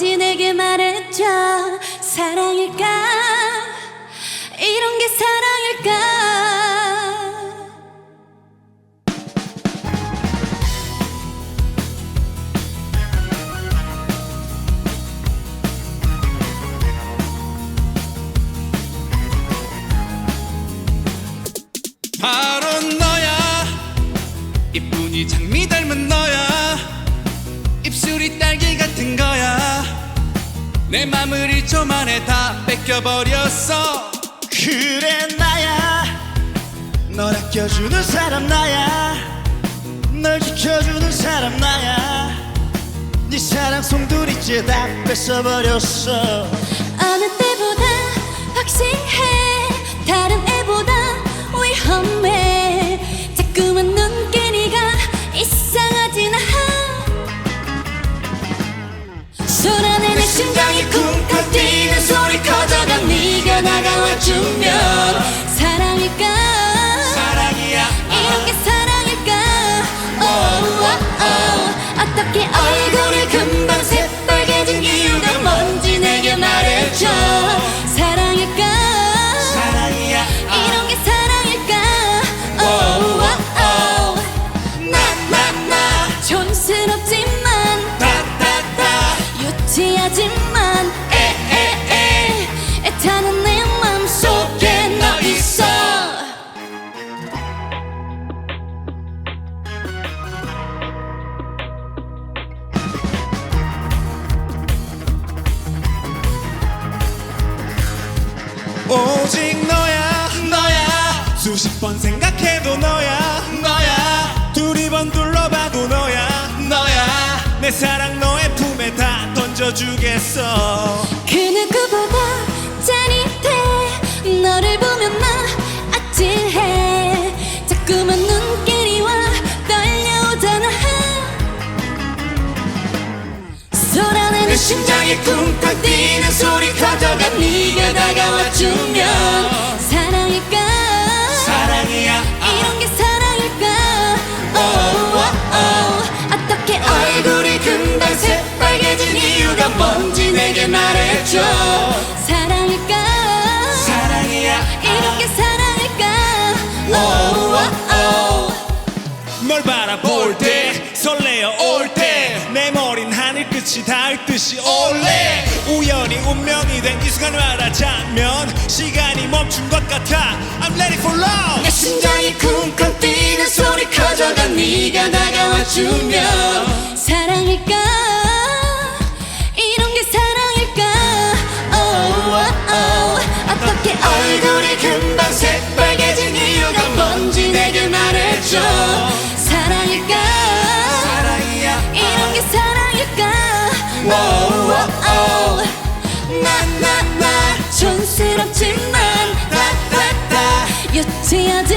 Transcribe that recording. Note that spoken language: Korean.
뭔지 내게 말해줘 사랑일까? 이런 게 사랑일까? 바로 너야. 이쁜이 장미 닮은 같은 거야. 내 맘을 1초 만에 다 뺏겨버렸어. 그래 나야. 널 아껴주는 사람 나야. 널 지켜주는 사람 나야. 네 사랑 송두리째 다 뺏어버렸어. 어느 때보다 확실해 유치하지만 에에에 애타는 내 맘속에 너 있어. 오직 너야 너야. 수십 번 생각해도 너야 너야. 두리번 둘러봐도 너야 너야. 내 사랑 다 던져주겠어. 그 누구보다 짜릿해 너를 보면 나 아찔해. 자꾸만 눈길이 와 떨려오잖아. 쏟아내는 심장이 쿵쾅 뛰는 소리 커져가 네가 다가와주면 널 바라볼 때 설레어 올 때 내 머린 하늘 끝이 닿을 듯이 올래. 우연히 운명이 된 이 순간을 알아차면 시간이 멈춘 것 같아. I'm ready for love. 내 심장이 쿵쿵 뛰는 소리 커져가 네가 다가와 주면. 사랑일까? 이런 게 사랑일까? Oh, oh, oh. 어떻게 얼굴이 금 나나